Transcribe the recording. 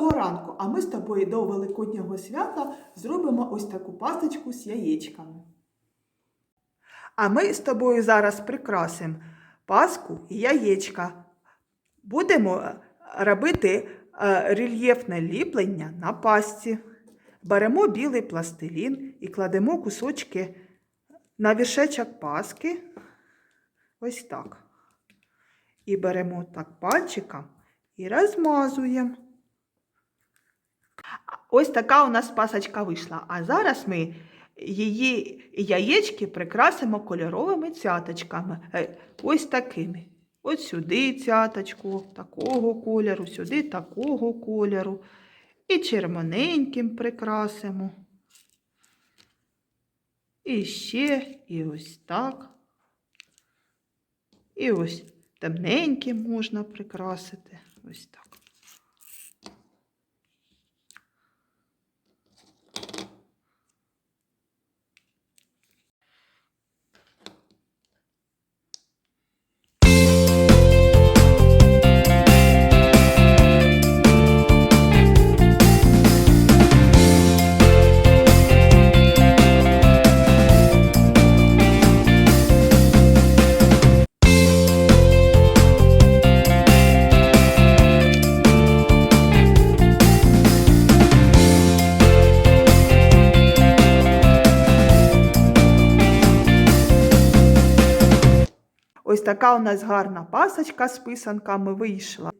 ранку, а ми з тобою до Великоднього свята зробимо ось таку пасочку з яєчками. А ми з тобою зараз прикрасимо паску і яєчка. Будемо е, робити е, рельєфне ліплення на пасці. Беремо білий пластилін і кладемо кусочки на вішечок паски. Ось так. І беремо так пальчиком і розмазуємо. Ось така у нас пасочка вийшла. А зараз ми її яєчки прикрасимо кольоровими цяточками. Е, Ось такими. Ось сюди цяточку такого кольору, сюди такого кольору. І червоненьким прикрасимо. І ще, і ось так. І ось темненьким можна прикрасити. Ось так. Ось така у нас гарна пасочка з писанками вийшла.